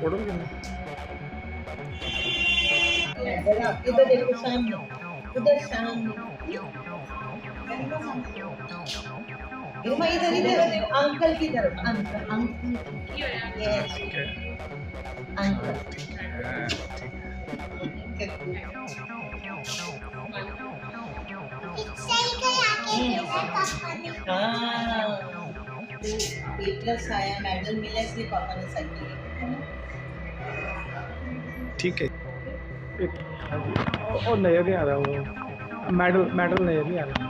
Photo भी इधर देखो सामने उधर सामने इधर इधर अंकल की तरफ अंकल अंकल यस अंकल सही कर आके हाँ बी प्लस आया मेडल मिला इसलिए पापा ने सर्टिफिकेट ठीक है और नजर नहीं आ रहा वो मेडल मेडल नजर नहीं आ रहा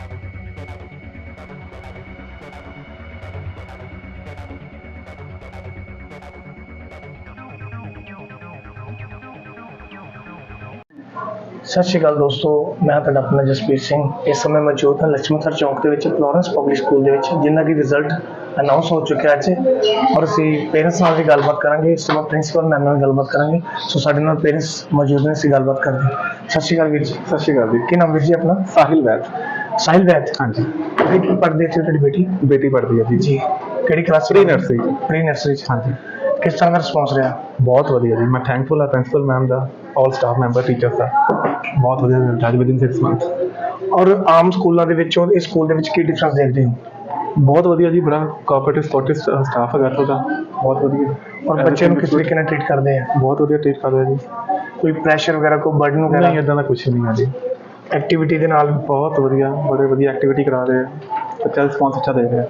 Thank you. ਸਤਿ ਸ਼੍ਰੀ ਅਕਾਲ ਦੋਸਤੋ ਮੈਂ ਤੁਹਾਡਾ ਆਪਣਾ ਜਸਪੀਰ ਸਿੰਘ। ਇਸ ਸਮੇਂ ਮੌਜੂਦ ਹਾਂ ਲక్ష్ਮਣਸਰ ਚੌਂਕ ਦੇ ਵਿੱਚ ਫਲੋਰੈਂਸ ਪਬਲਿਕ ਸਕੂਲ ਦੇ ਵਿੱਚ ਜਿਨ੍ਹਾਂ ਦੀ ਰਿਜ਼ਲਟ ਅਨਾਉਂਸ ਹੋ ਚੁੱਕਿਆ ਅੱਜ। ਔਰ ਅਸੀਂ ਪੇਰੈਂਟਸ ਨਾਲ ਵੀ ਗੱਲਬਾਤ ਕਰਾਂਗੇ ਇਸ ਤੋਂ ਬਾਅਦ ਪ੍ਰਿੰਸੀਪਲ ਮੈਮ ਨਾਲ ਗੱਲਬਾਤ ਕਰਾਂਗੇ। ਸੋ ਸਾਡੇ ਨਾਲ ਪੇਰੈਂਟਸ ਮੌਜੂਦ ਨੇ ਅਸੀਂ ਗੱਲਬਾਤ ਕਰਦੇ ਹਾਂ। ਸਤਿ ਸ਼੍ਰੀ ਅਕਾਲ ਵੀਰ ਜੀ। ਸਤਿ ਸ਼੍ਰੀ ਅਕਾਲ ਜੀ। ਕੀ ਨਾਮ ਵੀਰ ਜੀ ਆਪਣਾ? ਸਾਹਿਲ ਵੈਦ। ਸਾਹਿਲ ਵੈਦ? ਹਾਂਜੀ। ਤੇ ਕੀ ਪੜ੍ਹਦੇ ਸੀ ਤੁਹਾਡੀ ਬੇਟੀ? ਬੇਟੀ ਪੜ੍ਹਦੀ ਹੈ ਜੀ। ਜੀ। ਕਿਹੜੀ class pre nursery pre nursery ਚ। ਹਾਂਜੀ। ਕਿਸ ਤਰ੍ਹਾਂ ਦਾ ਰਿਸਪੌਂਸ ਰਿਹਾ? ਬਹੁਤ ਵਧੀਆ ਜੀ। ਮੈਂ ਥੈਂਕਫੁਲ ਹਾਂ ਪ੍ਰਿੰਸੀਪਲ ਮੈਮ ਦਾ ਆਲ ਸਟਾਫ ਮੈਂਬਰ ਟੀਚਰਸ ਦਾ। ਬਹੁਤ ਵਧੀਆ ਰਿਜ਼ਲਟ ਅੱਜ ਵਿਦਿਨ 6 ਮੰਥ ਔਰ ਆਮ ਸਕੂਲਾਂ ਦੇ ਵਿੱਚੋਂ ਇਸ ਸਕੂਲ ਦੇ ਵਿੱਚ ਕੀ ਡਿਫਰੈਂਸ ਦੇਖਦੇ ਹੋ? ਬਹੁਤ ਵਧੀਆ ਜੀ ਬੜਾ ਕੋਆਪਰੇਟਿਵ ਸਪੋਰਟਿਵ ਸਟਾਫ ਹੈਗਾ ਤੁਹਾਡਾ। ਬਹੁਤ ਵਧੀਆ। ਔਰ ਬੱਚੇ ਨੂੰ ਕਿਸ ਤਰੀਕੇ ਨਾਲ ਟ੍ਰੀਟ ਕਰਦੇ ਆ? ਬਹੁਤ ਵਧੀਆ ਟ੍ਰੀਟ ਕਰਦੇ ਜੀ। ਕੋਈ ਪ੍ਰੈਸ਼ਰ ਵਗੈਰਾ ਕੋਈ ਬਰਡਨ ਨਹੀਂ ਵਗੈਰਾ ਇਦਾਂ ਦਾ ਕੁਝ ਨਹੀਂ ਹੈ ਜੀ। ਐਕਟੀਵਿਟੀ ਦੇ ਨਾਲ? ਬਹੁਤ ਵਧੀਆ ਬੜੇ ਵਧੀਆ ਐਕਟੀਵਿਟੀ ਕਰਾ ਰਹੇ ਆ। ਬੱਚਾ ਰਿਸਪੌਂਸ ਅੱਛਾ ਦੇ ਰਿਹਾ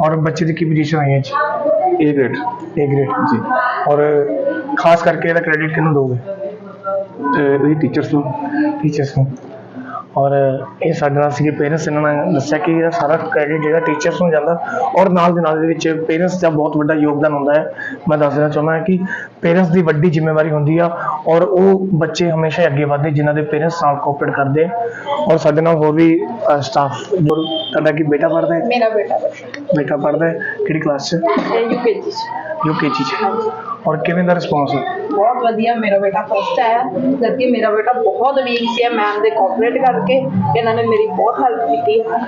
ਔਰ ਬੱਚੇ ਦੀ ਕੀ ਪੋਜੀਸ਼ਨ ਆਈ ਹੈ ਜੀ ਏ ਗ੍ਰੇਡ ਏ ਗ੍ਰੇਡ ਜੀ। ਔਰ ਖਾਸ ਕਰਕੇ ਇਹਦਾ ਕ੍ਰੈਡਿਟ ਕਿਹਨੂੰ ਦੋਗੇ? ਇਹਦੀ ਟੀਚਰਸ ਨੂੰ। ਟੀਚਰਸ ਨੂੰ। ਔਰ ਇਹ ਸਾਡੇ ਨਾਲ ਸੀਗੇ ਪੇਰੈਂਟਸ ਇਹਨਾਂ ਨੇ ਦੱਸਿਆ ਕਿ ਇਹਦਾ ਸਾਰਾ ਕ੍ਰੈਡਿਟ ਜਿਹੜਾ ਟੀਚਰਸ ਨੂੰ ਜਾਂਦਾ ਔਰ ਨਾਲ ਦੇ ਨਾਲ ਦੇ ਵਿੱਚ ਪੇਰੈਂਟਸ ਦਾ ਬਹੁਤ ਵੱਡਾ ਯੋਗਦਾਨ ਹੁੰਦਾ ਹੈ। ਮੈਂ ਦੱਸ ਦੇਣਾ ਚਾਹੁੰਦਾ ਕਿ ਪੇਰੈਂਟਸ ਦੀ ਵੱਡੀ ਜ਼ਿੰਮੇਵਾਰੀ ਹੁੰਦੀ ਆ ਔਰ ਉਹ ਬੱਚੇ ਹਮੇਸ਼ਾ ਅੱਗੇ ਵਧਦੇ ਜਿਨ੍ਹਾਂ ਦੇ ਪੇਰੈਂਟਸ ਨਾਲ ਕੋਆਪਰੇਟ ਕਰਦੇ। ਔਰ ਸਾਡੇ ਨਾਲ ਹੋਰ ਵੀ ਸਟਾਫ ਤੁਹਾਡਾ ਕੀ ਬੇਟਾ ਪੜਦਾ ਹੈ? ਮੇਰਾ ਬੇਟਾ ਬੇਟਾ ਪੜਦਾ ਹੈ ਕਿਹੜੀ ਕਲਾਸ 'ਚ? ਯੂਕੇਜੀ 'ਚ। ਯੂਕੇਜੀ 'ਚ ਔਰ ਕਿਵੇਂ ਦਾ ਰਿਸਪੌਂਸ ਬਹੁਤ ਵਧੀਆ ਮੇਰਾ ਬੇਟਾ ਫਸਟ ਆਇਆ ਜਦਕਿ ਮੇਰਾ ਬੇਟਾ ਬਹੁਤ ਵੀਕ ਸੀ ਮੈਮ ਦੇ ਕੋਆਪਰੇਟ ਕਰਕੇ ਇਹਨਾਂ ਨੇ ਮੇਰੀ ਬਹੁਤ ਹੈਲਪ ਕੀਤੀ। ਹੈ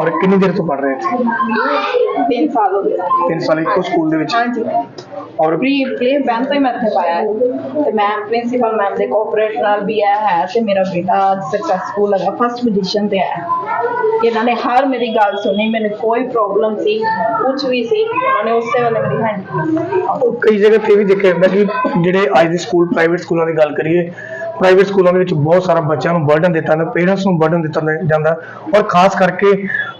ਔਰ ਕਿੰਨੀ ਦੇਰ ਤੋਂ ਪੜ੍ਹ ਰਹੇ ਸੀ ਤਿੰਨ ਸਾਲ ਹੋ ਗਏ। ਤਿੰਨ ਸਾਲ ਇੱਕੋ ਸਕੂਲ ਦੇ ਵਿੱਚ? ਹਾਂਜੀ। ਔਰ ਪ੍ਰੀ ਪਲੇ ਬੈਨ ਤੋਂ ਹੀ ਮੈਂ ਇੱਥੇ ਪਾਇਆ ਹੈ। ਤੇ ਮੈਮ ਪ੍ਰਿੰਸੀਪਲ ਮੈਮ ਦੇ ਕੋਆਪਰੇਟ ਨਾਲ ਵੀ ਆਇਆ ਹੈ ਤੇ ਮੇਰਾ ਬੇਟਾ ਸਕਸੈਸਫੁਲ ਹੈਗਾ ਫਸਟ ਪੋਜੀਸ਼ਨ ਤੇ ਆਇਆ ਇਹਨਾਂ ਨੇ ਹਰ ਮੇਰੀ ਗੱਲ ਸੁਣੀ, ਮੈਨੂੰ ਕੋਈ ਪ੍ਰੋਬਲਮ ਸੀ ਕੁਝ ਵੀ ਸੀ ਉਹਨਾਂ ਨੇ ਉਸੇ ਵੇਲੇ ਮੇਰੀ ਹੈਂਡ ਕਈ ਜਗ੍ਹਾ ਤੇ ਇਹ ਵੀ ਦੇਖਿਆ ਜਾਂਦਾ ਕਿ ਜਿਹੜੇ ਅੱਜ ਦੇ ਸਕੂਲ ਪ੍ਰਾਈਵੇਟ ਸਕੂਲਾਂ ਦੀ ਗੱਲ ਕਰੀਏ ਪ੍ਰਾਈਵੇਟ ਸਕੂਲਾਂ ਦੇ ਵਿੱਚ ਬਹੁਤ ਸਾਰਾ ਬੱਚਿਆਂ ਨੂੰ ਬਰਡਨ ਦਿੱਤਾ ਜਾਂਦਾ ਪੇਰੈਂਟਸ ਨੂੰ ਬਰਡਨ ਦਿੱਤਾ ਜਾਂਦਾ ਔਰ ਖਾਸ ਕਰਕੇ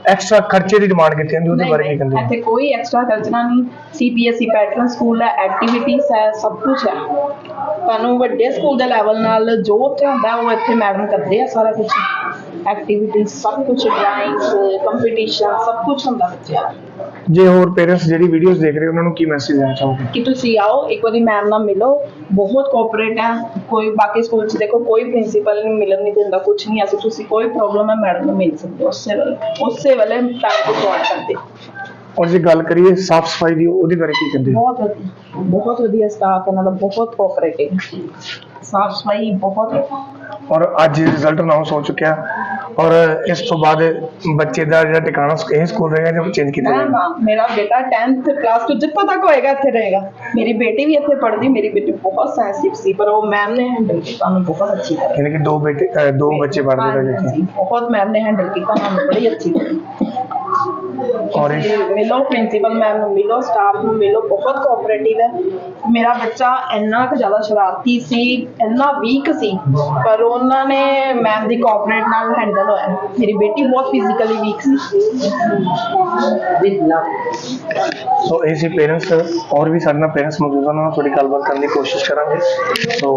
ਐਕਸਟਰਾ ਖਰਚੇ ਦੀ ਡਿਮਾਂਡ ਕੀਤੀ ਜਾਂਦੀ ਉਹਦੇ ਬਾਰੇ ਕੀ ਕਹਿੰਦੇ ਇੱਥੇ ਕੋਈ ਐਕਸਟਰਾ ਖਰਚਣਾ ਨਹੀਂ ਸੀਬੀਐਸਈ ਪੈਟਰਨ ਸਕੂਲ ਹੈ ਐਕਟੀਵਿਟੀਜ਼ ਹੈ ਸਭ ਕੁਝ ਹੈ। ਤੁਹਾਨੂੰ ਵੱਡੇ ਸਕੂਲ ਦੇ ਲੈਵਲ ਨਾਲ ਜੋ ਉੱਥੇ ਹੁੰਦਾ ਉਹ ਇੱਥੇ ਮੈਡਮ ਕਰਦੇ ਆ ਸਾਰਾ ਕੁਝ ਐਕਟੀਵਿਟੀਜ਼ ਸਭ ਕੁਝ ਡਰਾਇੰਗਸ ਕੰਪੀਟੀਸ਼ਨ ਸਭ ਕੁਝ ਹੁੰਦਾ ਬੱਚਿਆਂ ਦਾ। ਜੇ ਹੋਰ ਪੇਰੈਂਟਸ ਜਿਹੜੀ ਵੀਡੀਓਜ਼ ਦੇਖ ਰਹੇ ਉਹਨਾਂ ਨੂੰ ਕੀ ਮੈਸੇਜ ਦੇਣਾ ਚਾਹੋਗੇ? ਕਿ ਤੁਸੀਂ ਆਓ ਇੱਕ ਵਾਰੀ ਮੈਮ ਨਾਲ ਮਿਲੋ। ਬਹੁਤ ਕੋਆਪਰੇਟ ਹੈ ਕੋਈ ਬਾਕੀ ਸਕੂਲ 'ਚ ਦੇਖੋ ਕੋਈ ਪ੍ਰਿੰਸੀਪਲ ਨੂੰ ਮਿਲਣ ਨਹੀਂ ਦਿੰਦਾ ਕੁਝ ਨਹੀਂ। ਐਸਾ ਤੁਸੀਂ ਕੋਈ ਪ੍ਰੋਬਲਮ ਹੈ ਮੈਡਮ ਨੂੰ ਮਿਲ ਸਕਦੇ ਹੋ। ਉਸੇ ਵੇਲੇ ਉਸੇ ਵੇਲੇ ਟਾਈਮ ਤੋਂ ਸੌਲਵ ਕਰਦੇ। ਔਰ ਜੇ ਗੱਲ ਕਰੀਏ ਸਾਫ਼ ਸਫ਼ਾਈ ਦੀ ਉਹਦੇ ਬਾਰੇ ਕੀ ਕਹਿੰਦੇ ਹੋ? ਬਹੁਤ ਵਧੀਆ ਬਹੁਤ ਵਧੀਆ ਸਟਾਫ ਇਹਨਾਂ ਦਾ ਬਹੁਤ ਕੋਆਪਰੇਟਿਵ ਸਾਫ਼ ਸਫ਼ਾਈ ਬਹੁਤ ਔਰ ਅੱਜ ਰਿਜ਼ਲਟ ਅਨਾਉਂਸ ਹੋ ਚੁੱਕਿਆ। ਔਰ ਇਸ ਤੋਂ ਬਾਅਦ ਬੱਚੇ ਦਾ ਜਿਹੜਾ ਟਿਕਾਣਾ ਇਹ ਸਕੂਲ ਰਹੇਗਾ ਜਾਂ ਚੇਂਜ ਕੀਤਾ ਜਾਏਗਾ। ਨਾ ਮੇਰਾ ਬੇਟਾ 10th ਕਲਾਸ ਤੋਂ ਜਿੱਥੋਂ ਤੱਕ ਹੋਏਗਾ ਇੱਥੇ ਰਹੇਗਾ। ਮੇਰੀ ਬੇਟੀ ਵੀ ਇੱਥੇ ਪੜ੍ਹਦੀ ਮੇਰੀ ਬੇਟੀ ਬਹੁਤ ਸੈਂਸਿਟਿਵ ਸੀ ਪਰ ਉਹ ਮੈਮ ਨੇ ਹੈਂਡਲ ਕੀਤਾ ਉਹਨੂੰ ਬਹੁਤ ਅੱਛੀ ਤਰ੍ਹਾਂ। ਯਾਨੀ ਕਿ ਦੋ ਬੇਟੇ ਅਹ ਦੋ ਬੱਚੇ ਪੜ੍ਹਦੇ ਰਹੇ ਜੀ ਬਹੁਤ ਮੈਮ ਨੇ ਹੈਂਡਲ ਕੀਤਾ ਉਹਨੂੰ ਬੜੀ ਅੱਛੀ ਤਰ੍ਹਾਂ। ਔਰ ਇਹ- ਤੁਸੀਂ ਮਿਲੋ ਪ੍ਰਿੰਸੀਪਲ ਮੈਮ ਨੂੰ ਮਿਲੋ ਸਟਾਫ ਨੂੰ ਮਿਲੋ ਬਹੁਤ ਕੋਆਪਰੇਟਿਵ ਹੈ। ਮੇਰਾ ਬੱਚਾ ਇੰਨਾ ਕੁ ਜ਼ਿਆਦਾ ਸ਼ਰਾਰਤੀ ਸੀ ਇੰਨਾ ਵੀਕ ਸੀ ਪਰ ਉਹਨਾਂ ਨੇ ਮੈਮ ਦੀ ਕੋਆਪਰੇਟ ਨਾਲ ਹੈਂਡਲ ਹੋਇਆ। ਮੇਰੀ ਬੇਟੀ ਬਹੁਤ ਫਿਜ਼ੀਕਲੀ ਵੀਕ ਸੀ। ਸੋ ਇਹ ਸੀ ਪੇਰੈਂਟਸ ਔਰ ਵੀ ਸਾਡੇ ਨਾਲ ਪੇਰੈਂਟਸ ਮੌਜੂਦ ਹਨ ਥੋੜੀ ਗੱਲਬਾਤ ਕਰਨ ਦੀ ਕੋਸ਼ਿਸ਼ ਕਰਾਂਗੇ। ਸੋ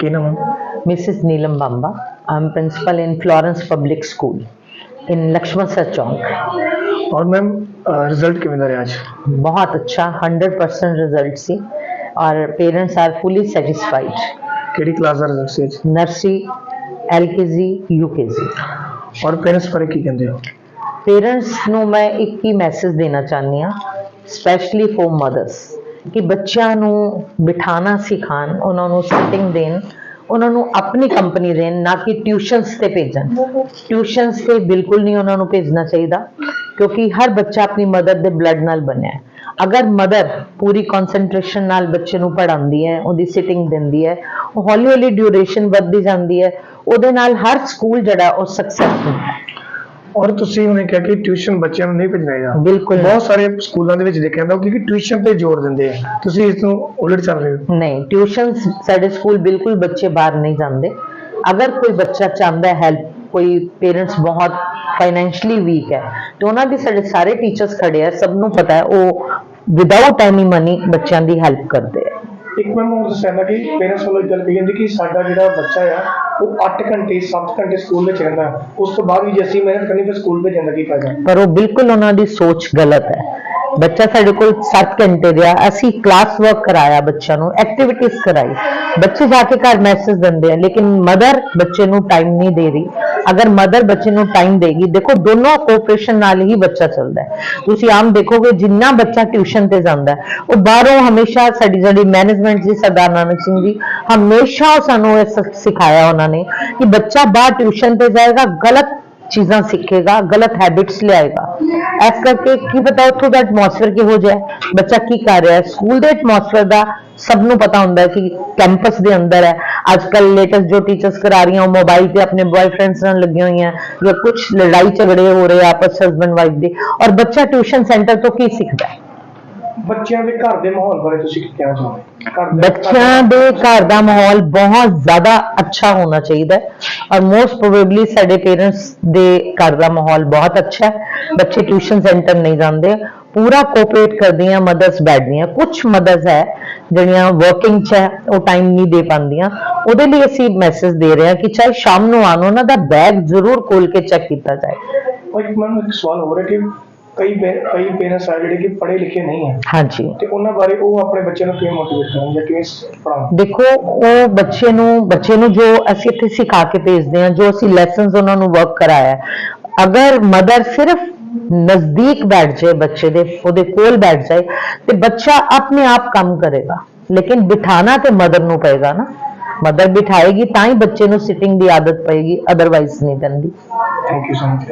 ਕੀ ਨਾਮ ਹੈ? Mrs. Neelam Bamba. I'm principal in Florence Public School in Laxman sir Chowk. और मैम रिज़ल्ट के विनर है आज। बहुत अच्छा हंड्रेड परसेंट रिज़ल्ट सी। और पेरेंट्स आर फुली सेटिस्फाइड केड़ी क्लास आर रिज़ल्ट सी नर्सरी एलकेजी यूकेजी और पेरेंट्स पर की कहते हो? पेरेंट्स नो मैं एक ਹੀ मैसेज देना चाहनी हाँ स्पेशली फॉर मदर्स कि बच्चों ਨੂੰ बिठाना सिखान ਉਹਨਾਂ ਨੂੰ ਸਿਟਿੰਗ ਦੇਣ ਉਹਨਾਂ ਨੂੰ ਆਪਣੀ ਕੰਪਨੀ ਦੇਣ, ਨਾ ਕਿ ਟਿਊਸ਼ਨਸ ਤੇ ਭੇਜਣ। ਟਿਊਸ਼ਨਸ ਤੇ ਬਿਲਕੁਲ ਨਹੀਂ ਉਹਨਾਂ ਨੂੰ ਭੇਜਣਾ ਚਾਹੀਦਾ, ਕਿਉਂਕਿ ਹਰ ਬੱਚਾ ਆਪਣੀ ਮਦਰ ਦੇ ਬਲੱਡ ਨਾਲ ਬਣਿਆ ਹੈ। ਅਗਰ ਮਦਰ ਪੂਰੀ ਕਨਸੈਂਟਰੇਸ਼ਨ ਨਾਲ ਬੱਚੇ ਨੂੰ ਪੜ੍ਹਾਉਂਦੀ ਹੈ, ਉਹਦੀ ਸਿਟਿੰਗ ਦਿੰਦੀ ਹੈ, ਉਹ ਹੌਲੀ ਹੌਲੀ ਡਿਊਰੇਸ਼ਨ ਵੱਧਦੀ ਜਾਂਦੀ ਹੈ, ਉਹਦੇ ਨਾਲ ਹਰ ਸਕੂਲ ਜਿਹੜਾ, ਉਹ ਸਕਸੈਸ ਹੈ। ਔਰ ਤੁਸੀਂ ਉਹਨੇ ਕਿਹਾ ਕਿ ਟਿਊਸ਼ਨ ਬੱਚਿਆਂ ਨੂੰ ਨਹੀਂ ਭੇਜਣਾ ਚਾਹੀਦਾ ਬਿਲਕੁਲ। ਬਹੁਤ ਸਾਰੇ ਸਕੂਲਾਂ ਦੇ ਵਿੱਚ ਦੇਖਿਆ ਜਾਂਦਾ ਕਿ ਟਿਊਸ਼ਨ ਤੇ ਜ਼ੋਰ ਦਿੰਦੇ ਆ। ਤੁਸੀਂ ਇਸ ਨੂੰ ਉਲਟ ਚੱਲ ਰਹੇ ਹੋ। ਨਹੀਂ ਟਿਊਸ਼ਨ ਸਾਡੇ ਸਕੂਲ ਬਿਲਕੁਲ ਬੱਚੇ ਬਾਹਰ ਨਹੀਂ ਜਾਂਦੇ। ਅਗਰ ਕੋਈ ਬੱਚਾ ਚਾਹੁੰਦਾ ਹੈ ਹੈਲਪ ਕੋਈ ਪੇਰੈਂਟਸ ਬਹੁਤ ਫਾਈਨੈਂਸ਼ਲੀ ਵੀਕ ਹੈ ਤੇ ਉਹਨਾਂ ਦੇ ਸਾਡੇ ਸਾਰੇ ਟੀਚਰਸ ਖੜੇ ਆ ਸਭ ਨੂੰ ਪਤਾ ਹੈ ਉਹ ਵਿਦਆਊਟ ਐਨੀ ਮਨੀ ਬੱਚਿਆਂ ਦੀ ਹੈਲਪ ਕਰਦੇ ਆ। ਇੱਕ ਮੈਂ ਹੋਰ ਦੱਸਿਆ ਕਿ ਪੇਰੈਂਟਸ ਵੱਲੋਂ ਗੱਲ ਕਹੀ ਜਾਂਦੀ ਕਿ ਸਾਡਾ ਜਿਹੜਾ ਬੱਚਾ ਆ ਉਹ 8 ਘੰਟੇ 7 ਘੰਟੇ ਸਕੂਲ ਵਿੱਚ ਰਹਿੰਦਾ। ਉਸ ਤੋਂ ਬਾਅਦ ਵੀ ਜੇ ਅਸੀਂ ਮਿਹਨਤ ਕਰਨੀ, ਫਿਰ ਸਕੂਲ ਭੇਜਣ ਦਾ ਕੀ ਫਾਇਦਾ? ਪਰ ਉਹ ਬਿਲਕੁਲ ਉਹਨਾਂ ਦੀ ਸੋਚ ਗਲਤ ਹੈ। ਬੱਚਾ ਸਾਡੇ ਕੋਲ 7 ਘੰਟੇ ਰਿਹਾ ਅਸੀਂ ਕਲਾਸ ਵਰਕ ਕਰਾਇਆ ਬੱਚਿਆਂ ਨੂੰ ਐਕਟੀਵਿਟੀਜ਼ ਕਰਾਈ। ਬੱਚੇ ਜਾ ਕੇ ਘਰ ਮੈਸੇਜ ਦਿੰਦੇ ਆ, ਲੇਕਿਨ ਮਦਰ ਬੱਚੇ ਨੂੰ ਟਾਈਮ ਨਹੀਂ ਦੇ ਰਹੀ। ਅਗਰ ਮਦਰ ਬੱਚੇ ਨੂੰ ਟਾਈਮ ਦੇਗੀ, ਦੇਖੋ ਦੋਨੋਂ ਕੋਆਪਰੇਸ਼ਨ ਨਾਲ ਹੀ ਬੱਚਾ ਚੱਲਦਾ ਹੈ। ਤੁਸੀਂ ਆਮ ਦੇਖੋਗੇ, ਜਿੰਨਾ ਬੱਚਾ ਟਿਊਸ਼ਨ ਤੇ ਜਾਂਦਾ ਉਹ ਬਾਹਰੋਂ ਹਮੇਸ਼ਾ ਸਾਡੀ ਜਿਹੜੀ ਮੈਨੇਜਮੈਂਟ ਜੀ, ਸਰਦਾਰ ਨਾਨਕ ਸਿੰਘ ਜੀ, ਹਮੇਸ਼ਾ ਸਾਨੂੰ ਇਹ ਸਿਖਾਇਆ ਉਹਨਾਂ ਨੇ ਕਿ ਬੱਚਾ ਬਾਹਰ ਟਿਊਸ਼ਨ ਤੇ ਜਾਏਗਾ, ਗਲਤ ਚੀਜ਼ਾਂ ਸਿੱਖੇਗਾ, ਗਲਤ ਹੈਬਿਟਸ ਲਿਆਏਗਾ। ਇਸ ਕਰਕੇ ਕੀ ਪਤਾ ਉੱਥੋਂ ਦਾ ਐਟਮੋਸਫੇਅਰ ਕਿਹੋ ਜਿਹਾ ਹੈ, ਬੱਚਾ ਕੀ ਕਰ ਰਿਹਾ ਹੈ। ਸਕੂਲ ਦੇ ਐਟਮੋਸਫੇਅਰ ਦਾ ਸਭ ਨੂੰ ਪਤਾ ਹੁੰਦਾ ਹੈ ਕਿ ਕੈਂਪਸ ਦੇ ਅੰਦਰ ਹੈ। ਅੱਜ ਕੱਲ ਲੇਟੈਸਟ ਜੋ ਟੀਚਰਸ ਕਰਾ ਰਹੀਆਂ, ਉਹ ਮੋਬਾਈਲ ਤੇ ਆਪਣੇ ਬॉयਫ੍ਰੈਂਡਸ ਨਾਲ ਲੱਗੀਆਂ ਹੋਈਆਂ ਜਾਂ ਕੁਝ ਲੜਾਈ ਝਗੜੇ ਹੋ ਰਹੇ ਆ ਆਪਸ ਹਸਬੰਡ ਵਾਈਫ ਦੇ। ਔਰ ਬੱਚਾ ਟਿਊਸ਼ਨ ਸੈਂਟਰ ਤੋਂ ਕੀ ਸਿੱਖਦਾ ਹੈ? ਬੱਚਿਆਂ ਦੇ ਘਰ ਦੇ ਮਾਹੌਲ ਬਾਰੇ ਤੁਸੀਂ ਕੀ ਕਹਿਣਾ ਚਾਹੁੰਦੇ ਘਰ ਦੇ ਬੱਚਿਆਂ ਦੇ ਘਰ ਦਾ ਮਾਹੌਲ ਬਹੁਤ ਜ਼ਿਆਦਾ ਅੱਛਾ ਹੋਣਾ ਚਾਹੀਦਾ ਹੈ। ਔਰ ਮੋਸਟ ਪ੍ਰੋਬੇਬਲੀ ਸਾਡੇ ਪੇਰੈਂਟਸ ਦੇ ਘਰ ਦਾ ਮਾਹੌਲ ਬਹੁਤ ਅੱਛਾ ਹੈ। ਬੱਚੇ ਟਿਊਸ਼ਨ ਸੈਂਟਰ ਨਹੀਂ ਜਾਂਦੇ। ਪੂਰਾ ਕੋਆਪਰੇਟ ਕਰਦੀਆਂ ਮਦਰਸ ਬੈਠਦੀਆਂ। ਕੁਝ ਮਦਰਸ ਹੈ ਜਿਹੜੀਆਂ ਵਰਕਿੰਗ ਚ ਹੈ ਉਹ ਟਾਈਮ ਨਹੀਂ ਦੇ ਪਾਉਂਦੀਆਂ। ਉਹਦੇ ਲਈ ਅਸੀਂ ਮੈਸੇਜ ਦੇ ਰਹੇ ਹਾਂ ਕਿ ਚਾਹੇ ਸ਼ਾਮ ਨੂੰ ਆਉਣ ਉਹਨਾਂ ਦਾ ਬੈਗ ਜ਼ਰੂਰ ਖੋਲ ਕੇ ਚੈੱਕ ਕੀਤਾ ਜਾਏ। ਔਰ ਇੱਕ ਮੈਨੂੰ ਇੱਕ ਸਵਾਲ ਹੋ ਰਿਹਾ ਕਿ ਕਈ ਪੇ- ਕਈ ਪੇਰੈਂਟਸ ਆ ਜਿਹੜੇ ਕਿ ਪੜ੍ਹੇ ਲਿਖੇ ਨਹੀਂ ਹੈ। ਹਾਂਜੀ। ਤੇ ਉਹਨਾਂ ਬਾਰੇ ਉਹ ਆਪਣੇ ਬੱਚਿਆਂ ਨੂੰ ਕਿਵੇਂ ਮੋਟੀਵੇਟ ਕਰਨ ਜਾਂ ਕਿਵੇਂ ਪੜਾਉਣ ਦੇਖੋ ਉਹ ਬੱਚੇ ਨੂੰ ਬੱਚੇ ਨੂੰ ਜੋ ਅਸੀਂ ਇੱਥੇ ਸਿਖਾ ਕੇ ਭੇਜਦੇ ਹਾਂ ਜੋ ਅਸੀਂ ਲੈਸਨਸ ਉਹਨਾਂ ਨੂੰ ਵਰਕ ਕਰਾਇਆ ਹੈ, ਅਗਰ ਮਦਰ ਸਿਰਫ ਨਜ਼ਦੀਕ ਬੈਠ ਜਾਏ ਬੱਚੇ ਦੇ ਉਹਦੇ ਕੋਲ ਬੈਠ ਜਾਏ ਤੇ ਬੱਚਾ ਆਪਣੇ ਆਪ ਕੰਮ ਕਰੇਗਾ। ਲੇਕਿਨ ਬਿਠਾਣਾ ਤੇ ਮਦਰ ਨੂੰ ਪਏਗਾ ਨਾ। ਮਦਰ ਬਿਠਾਏਗੀ ਤਾਂ ਹੀ ਬੱਚੇ ਨੂੰ ਸਿਟਿੰਗ ਦੀ ਆਦਤ ਪਏਗੀ ਅਦਰਵਾਈਜ਼ ਨਹੀਂ ਪੈਂਦੀ ਥੈਂਕ ਯੂ ਸੋ ਮਚ